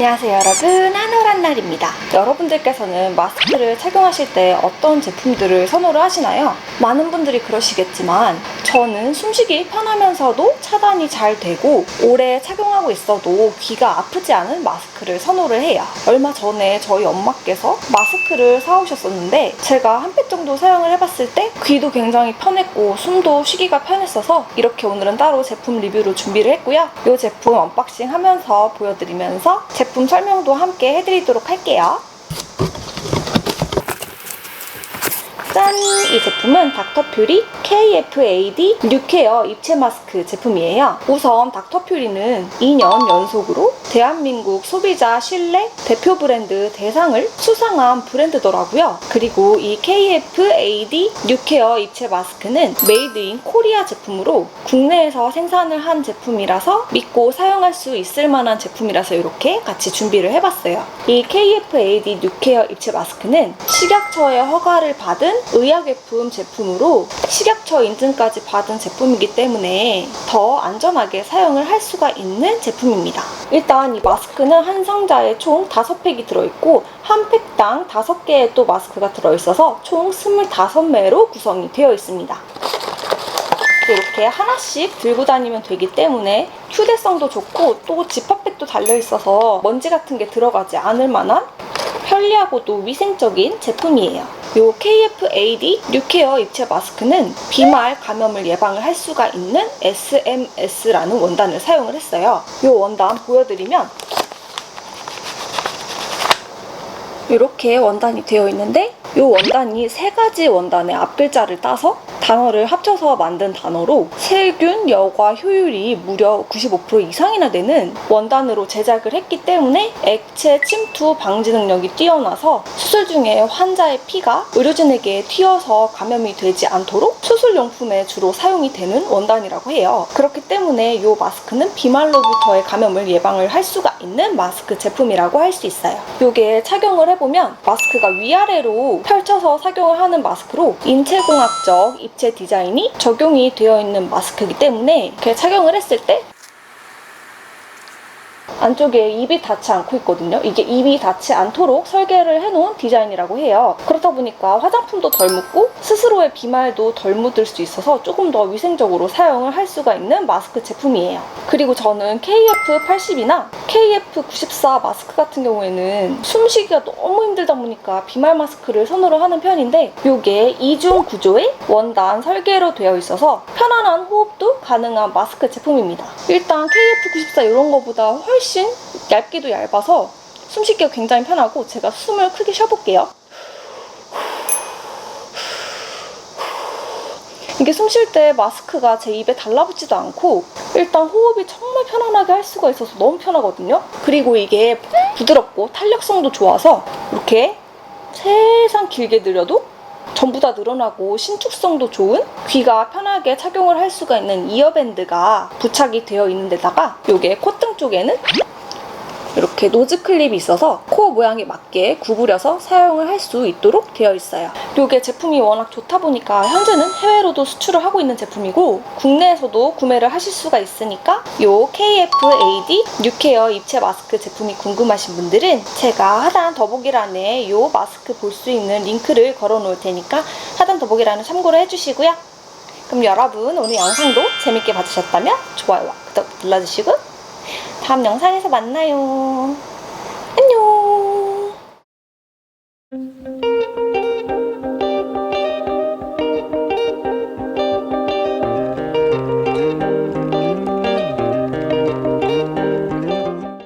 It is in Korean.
안녕하세요 여러분 한올한 날입니다 여러분들께서는 마스크를 착용하실 때 어떤 제품들을 선호를 하시나요? 많은 분들이 그러시겠지만 저는 숨쉬기 편하면서도 차단이 잘 되고 오래 착용하고 있어도 귀가 아프지 않은 마스크를 선호를 해요 얼마 전에 저희 엄마께서 마스크를 사오셨었는데 제가 한 팩 정도 사용을 해봤을 때 귀도 굉장히 편했고 숨도 쉬기가 편했어서 이렇게 오늘은 따로 제품 리뷰를 준비를 했고요 이 제품 언박싱 하면서 보여드리면서 제품 설명도 함께 해드리도록 할게요. 짠! 이 제품은 닥터퓨리 KFAD 뉴케어 입체 마스크 제품이에요. 우선 닥터퓨리는 2년 연속으로 대한민국 소비자 신뢰 대표 브랜드 대상을 수상한 브랜드더라고요. 그리고 이 KFAD 뉴케어 입체 마스크는 메이드 인 코리아 제품으로 국내에서 생산을 한 제품이라서 믿고 사용할 수 있을 만한 제품이라서 이렇게 같이 준비를 해봤어요. 이 KFAD 뉴케어 입체 마스크는 식약처의 허가를 받은 의약외품 제품으로 식약처 인증까지 받은 제품이기 때문에 더 안전하게 사용을 할 수가 있는 제품입니다. 일단 이 마스크는 한 상자에 총 5팩이 들어있고 한 팩당 5개의 또 마스크가 들어있어서 총 25매로 구성이 되어 있습니다. 이렇게 하나씩 들고 다니면 되기 때문에 휴대성도 좋고 또 지퍼백도 달려 있어서 먼지 같은 게 들어가지 않을 만한 편리하고도 위생적인 제품이에요. 요 KFAD 뉴케어 입체 마스크는 비말 감염을 예방을 할 수가 있는 SMS라는 원단을 사용을 했어요. 요 원단 보여드리면 이렇게 원단이 되어 있는데 이 원단이 세 가지 원단의 앞글자를 따서 단어를 합쳐서 만든 단어로 세균 여과 효율이 무려 95% 이상이나 되는 원단으로 제작을 했기 때문에 액체 침투 방지 능력이 뛰어나서 수술 중에 환자의 피가 의료진에게 튀어서 감염이 되지 않도록 수술용품에 주로 사용이 되는 원단이라고 해요. 그렇기 때문에 이 마스크는 비말로부터의 감염을 예방을 할 수가 있는 마스크 제품이라고 할 수 있어요. 이게 착용을 해보면 마스크가 위아래로 펼쳐서 착용을 하는 마스크로 인체공학적 입체 디자인이 적용이 되어 있는 마스크이기 때문에 이렇게 착용을 했을 때 안쪽에 입이 닿지 않고 있거든요. 이게 입이 닿지 않도록 설계를 해놓은 디자인이라고 해요. 그렇다 보니까 화장품도 덜 묻고 스스로의 비말도 덜 묻을 수 있어서 조금 더 위생적으로 사용을 할 수가 있는 마스크 제품이에요. 그리고 저는 KF80이나 KF94 마스크 같은 경우에는 숨쉬기가 너무 힘들다 보니까 비말 마스크를 선호를 하는 편인데 이게 이중 구조의 원단 설계로 되어 있어서 편안한 호흡도 가능한 마스크 제품입니다. 일단 KF94 이런 거보다 훨씬 얇기도 얇아서 숨쉬기가 굉장히 편하고 제가 숨을 크게 쉬어볼게요. 이게 숨 쉴 때 마스크가 제 입에 달라붙지도 않고 일단 호흡이 정말 편안하게 할 수가 있어서 너무 편하거든요. 그리고 이게 부드럽고 탄력성도 좋아서 이렇게 세상 길게 늘려도 전부 다 늘어나고 신축성도 좋은 귀가 편하게 착용을 할 수가 있는 이어밴드가 부착이 되어 있는 데다가 이게 콧등 쪽에는 이렇게 노즈 클립이 있어서 코 모양에 맞게 구부려서 사용을 할 수 있도록 되어 있어요. 이게 제품이 워낙 좋다 보니까 현재는 해외로도 수출을 하고 있는 제품이고 국내에서도 구매를 하실 수가 있으니까 이 KFAD 뉴케어 입체 마스크 제품이 궁금하신 분들은 제가 하단 더보기란에 이 마스크 볼 수 있는 링크를 걸어 놓을 테니까 하단 더보기란을 참고를 해주시고요. 그럼 여러분 오늘 영상도 재밌게 봐주셨다면 좋아요와 구독 눌러주시고 다음 영상에서 만나요.